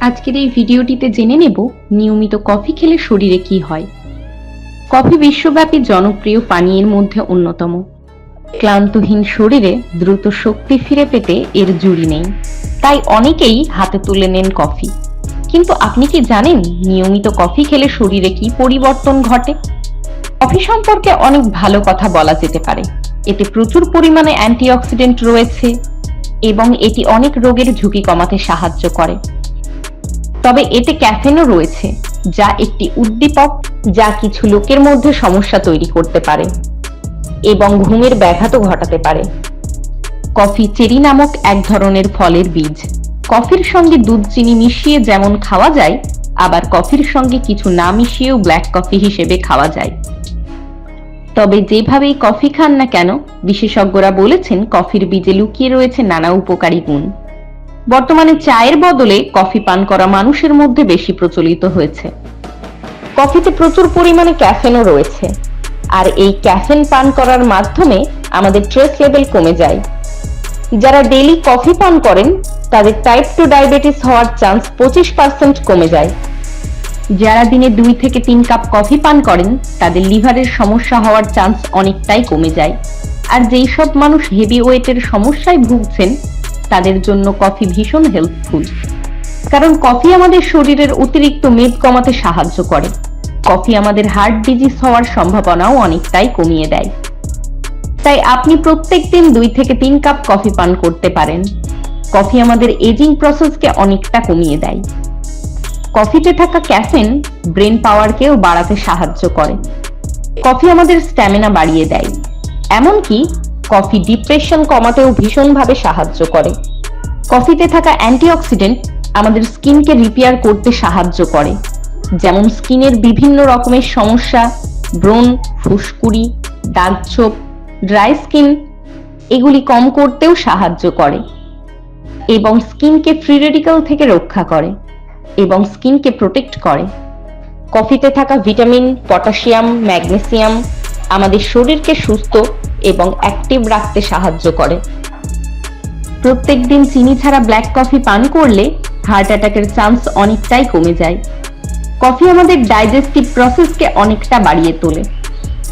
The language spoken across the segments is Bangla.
আজকের এই ভিডিওটিতে জেনে নেব নিয়মিত কফি খেলে শরীরে কি হয়। কফি বিশ্বব্যাপী জনপ্রিয় পানীয়ের মধ্যে অন্যতম। ক্লান্তহীন শরীরে দ্রুত শক্তি ফিরে পেতে এর জুড়ি নেই। তাই অনেকেই হাতে তুলে নেন কফি। কিন্তু আপনি কি জানেন নিয়মিত কফি খেলে শরীরে কি পরিবর্তন ঘটে? কফি সম্পর্কে অনেক ভালো কথা বলা যেতে পারে। এতে প্রচুর পরিমাণে অ্যান্টিঅক্সিডেন্ট রয়েছে এবং এটি অনেক রোগের ঝুঁকি কমাতে সাহায্য করে। তবে এতে ক্যাফেনও রয়েছে, যা একটি উদ্দীপক যা কিছু লোকের মধ্যে সমস্যা তৈরি করতে পারে এবং ঘুমের ব্যাঘাতও ঘটাতে পারে। কফি চেরি নামক এক ধরনের ফলের বীজ। কফির সঙ্গে দুধ চিনি মিশিয়ে যেমন খাওয়া যায়, আবার কফির সঙ্গে কিছু না মিশিয়েও ব্ল্যাক কফি হিসেবে খাওয়া যায়। তবে যেভাবেই কফি খান না কেন, বিশেষজ্ঞরা বলেছেন কফির বীজে লুকিয়ে রয়েছে নানা উপকারী গুণ। বর্তমানে চায়ের বদলে কফি পান করা মানুষের মধ্যে বেশি প্রচলিত হয়েছে। কফিতে প্রচুর পরিমাণে ক্যাফেনও রয়েছে। আর এই ক্যাফেন পান করার মাধ্যমে আমাদের স্ট্রেস লেভেল কমে যায়। যারা ডেইলি কফি পান করেন, তাদের টাইপ টু ডায়াবেটিস হওয়ার চান্স পঁচিশ পার্সেন্ট কমে যায়। যারা দিনে দুই থেকে তিন কাপ কফি পান করেন, তাদের লিভারের সমস্যা হওয়ার চান্স অনেকটাই কমে যায়। আর যেই সব মানুষ হেভি ওয়েটের সমস্যায় ভুগছেন তাদের জন্য কফি ভীষণ হেল্পফুল কারণ কফি আমাদের শরীরের অতিরিক্ত মেদ কমাতে সাহায্য করে। কফি আমাদের হার্ট ডিজিজ হওয়ার সম্ভাবনাও অনেকটাই কমিয়ে দেয়। তাই আপনি প্রত্যেকদিন দুই থেকে তিন কাপ কফি পান করতে পারেন। কফি আমাদের এজিং প্রসেসকে অনেকটা কমিয়ে দেয়। কফিতে থাকা ক্যাফেন ব্রেন পাওয়ারকেও বাড়াতে সাহায্য করে। কফি আমাদের স্ট্যামিনা বাড়িয়ে দেয়। এমনকি কফি ডিপ্রেশন কমাতেও ভীষণভাবে সাহায্য করে। কফিতে থাকা অ্যান্টিঅক্সিডেন্ট আমাদের স্কিনকে রিপেয়ার করতে সাহায্য করে, যেমন স্কিনের বিভিন্ন রকমের সমস্যা, ব্রণ, ফুসকুড়ি দাগ ছোপ ড্রাই স্কিন, এগুলি কম করতেও সাহায্য করে এবং স্কিনকে ফ্রি রেডিক্যাল থেকে রক্ষা করে এবং স্কিনকে প্রোটেক্ট করে। কফিতে থাকা ভিটামিন, পটাশিয়াম, ম্যাগনেসিয়াম আমাদের শরীরকে সুস্থ এবং অ্যাক্টিভ রাখতে সাহায্য করে। প্রত্যেকদিন চিনি ছাড়া ব্ল্যাক কফি পান করলে হার্ট অ্যাটাকের চান্স অনেকটাই কমে যায়। কফি আমাদের ডাইজেস্টিভ প্রসেসকে অনেকটা বাড়িয়ে তোলে।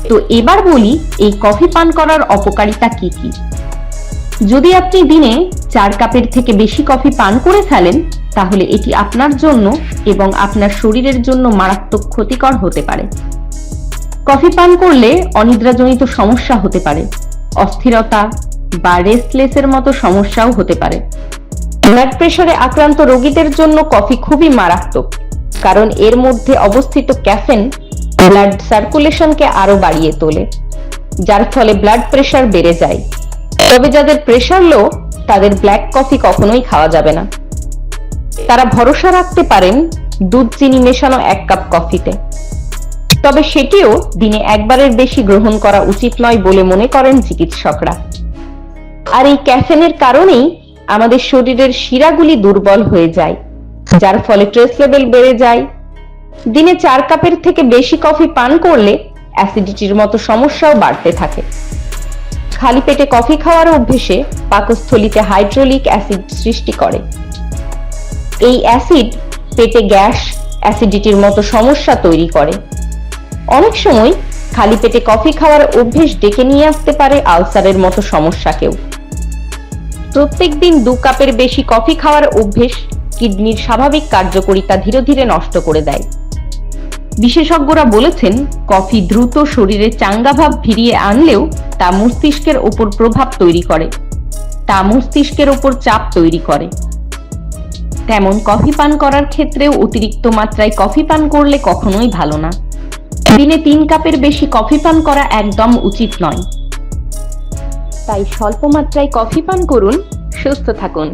তো এবার বলি, এই কফি পান করার অপকারিতা কি কি? যদি আপনি দিনে চার কাপের থেকে বেশি কফি পান করে ফেলেন, তাহলে এটি আপনার জন্য এবং আপনার শরীরের জন্য মারাত্মক ক্ষতিকর হতে পারে। কফি পান করলে অনিদ্রাজনিত সমস্যা হতে পারে। অস্থিরতা বা রেস্টলেসের মতো সমস্যাও হতে পারে। ব্লাড প্রেশারে আক্রান্ত রোগীদের জন্য কফি খুবই মারাত্মক, কারণ এর মধ্যে অবস্থিত ক্যাফেন ব্লাড সার্কুলেশনকে আরও বাড়িয়ে তোলে, যার ফলে ব্লাড প্রেশার বেড়ে যায়। তবে যাদের প্রেশার লো তাদের ব্ল্যাক কফি কখনোই খাওয়া যাবে না। তারা ভরসা রাখতে পারেন দুধ, চিনি মেশানো এক কাপ কফিতে তবে সেটিও দিনে একবারের বেশি গ্রহণ করা উচিত নয় বলে মনে করেন চিকিৎসকরা। আর এই ক্যাফেনের কারণেই আমাদের শরীরের শিরাগুলি দুর্বল হয়ে যায়, যার ফলে ট্রেস লেভেল বেড়ে যায়। দিনে চার কাপের থেকে বেশি কফি পান করলে অ্যাসিডিটির মতো সমস্যাও বাড়তে থাকে। খালি পেটে কফি খাওয়ার অভ্যেসে পাকস্থলিতে হাইড্রোলিক অ্যাসিড সৃষ্টি করে। এই অ্যাসিড পেটে গ্যাস, অ্যাসিডিটির মতো সমস্যা তৈরি করে। অনেক সময় খালি পেটে কফি খাওয়ার অভ্যেস ডেকে নিয়ে আসতে পারে আলসারের মতো সমস্যাকেও প্রত্যেকদিন দু কাপের বেশি কফি খাওয়ার অভ্যেস কিডনির স্বাভাবিক কার্যকারিতা ধীরে ধীরে নষ্ট করে দেয়। বিশেষজ্ঞরা বলেছেন, কফি দ্রুত শরীরে চাঙ্গাভাব ফিরিয়ে আনলেও তা মস্তিষ্কের ওপর প্রভাব তৈরি করে। তা মস্তিষ্কের ওপর চাপ তৈরি করে। তেমন কফি পান করার ক্ষেত্রেও অতিরিক্ত মাত্রায় কফি পান করলে কখনোই ভালো না। দিনে তিন কাপের বেশি কফি পান করা একদম উচিত নয়। তাই স্বল্প মাত্রায় কফি পান করুন, সুস্থ থাকুন।